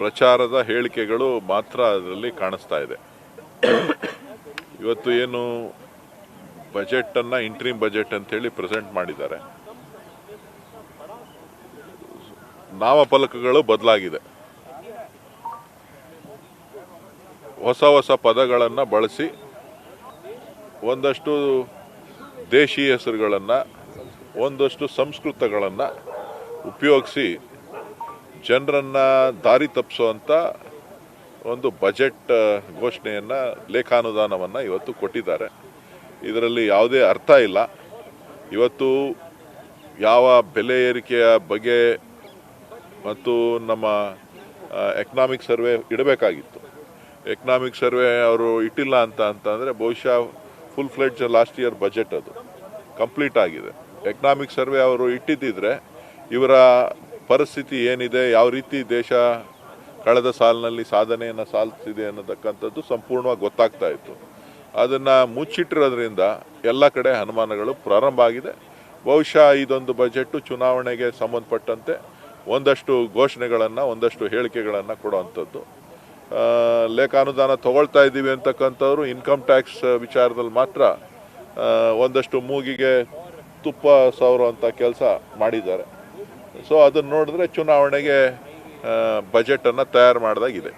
ಪ್ರಚಾರದ ಹೇಳಿಕೆಗಳು ಮಾತ್ರ ಅದರಲ್ಲಿ ಕಾಣಿಸ್ತಾ ಇದೆ. ಇವತ್ತು ಏನು ಬಜೆಟನ್ನು ಇಂಟ್ರೀಮ್ ಬಜೆಟ್ ಅಂತೇಳಿ ಪ್ರೆಸೆಂಟ್ ಮಾಡಿದ್ದಾರೆ. ನಾಮಫಲಕಗಳು ಬದಲಾಗಿದೆ. ಹೊಸ ಹೊಸ ಪದಗಳನ್ನು ಬಳಸಿ ಒಂದಷ್ಟು ದೇಶಿ ಹೆಸರುಗಳನ್ನು, ಒಂದಷ್ಟು ಸಂಸ್ಕೃತಗಳನ್ನು ಉಪಯೋಗಿಸಿ ಜನರನ್ನು ದಾರಿ ತಪ್ಪಿಸುವಂಥ ಒಂದು ಬಜೆಟ್ ಘೋಷಣೆಯನ್ನು, ಲೇಖಾನುದಾನವನ್ನು ಇವತ್ತು ಕೊಟ್ಟಿದ್ದಾರೆ. ಇದರಲ್ಲಿ ಯಾವುದೇ ಅರ್ಥ ಇಲ್ಲ. ಇವತ್ತು ಯಾವ ಬೆಲೆ ಏರಿಕೆಯ ಬಗ್ಗೆ ಮತ್ತು ನಮ್ಮ ಎಕನಾಮಿಕ್ ಸರ್ವೆ ಇಡಬೇಕಾಗಿತ್ತು. ಎಕನಾಮಿಕ್ ಸರ್ವೆ ಅವರು ಇಟ್ಟಿಲ್ಲ ಅಂತ ಅಂತಂದರೆ ಬಹುಶಃ full fledged last year budget ಅದು. ಕಂಪ್ಲೀಟ್ ಆಗಿದೆ. ಎಕನಾಮಿಕ್ ಸರ್ವೆ ಅವರು ಇಟ್ಟಿದ್ದಿದ್ರೆ ಇವರ ಪರಿಸ್ಥಿತಿ ಏನಿದೆ, ಯಾವ ರೀತಿ ದೇಶ ಕಳೆದ ಸಾಲಿನಲ್ಲಿ ಸಾಧನೆಯನ್ನು ಸಾಲ್ತಿದೆ ಅನ್ನತಕ್ಕಂಥದ್ದು ಸಂಪೂರ್ಣವಾಗಿ ಗೊತ್ತಾಗ್ತಾ ಇತ್ತು. ಅದನ್ನು ಮುಚ್ಚಿಟ್ಟಿರೋದ್ರಿಂದ ಎಲ್ಲ ಕಡೆ ಅನುಮಾನಗಳು ಪ್ರಾರಂಭ ಆಗಿದೆ. ಬಹುಶಃ ಇದೊಂದು ಬಜೆಟ್ಟು ಚುನಾವಣೆಗೆ ಸಂಬಂಧಪಟ್ಟಂತೆ ಒಂದಷ್ಟು ಘೋಷಣೆಗಳನ್ನು, ಒಂದಷ್ಟು ಹೇಳಿಕೆಗಳನ್ನು ಕೊಡುವಂಥದ್ದು. ಲೇಖಾನುದಾನ ತಗೊಳ್ತಾ ಇದ್ದೀವಿ ಅಂತಕ್ಕಂಥವ್ರು ಇನ್ಕಮ್ ಟ್ಯಾಕ್ಸ್ ವಿಚಾರದಲ್ಲಿ ಮಾತ್ರ ಒಂದಷ್ಟು ಮೂಗಿಗೆ ತುಪ್ಪ ಸವರುವಂಥ ಕೆಲಸ ಮಾಡಿದ್ದಾರೆ. ಸೊ ಅದನ್ನು ನೋಡಿದ್ರೆ ಚುನಾವಣೆಗೆ ಬಜೆಟನ್ನು ತಯಾರು ಮಾಡಿದಾಗಿದೆ.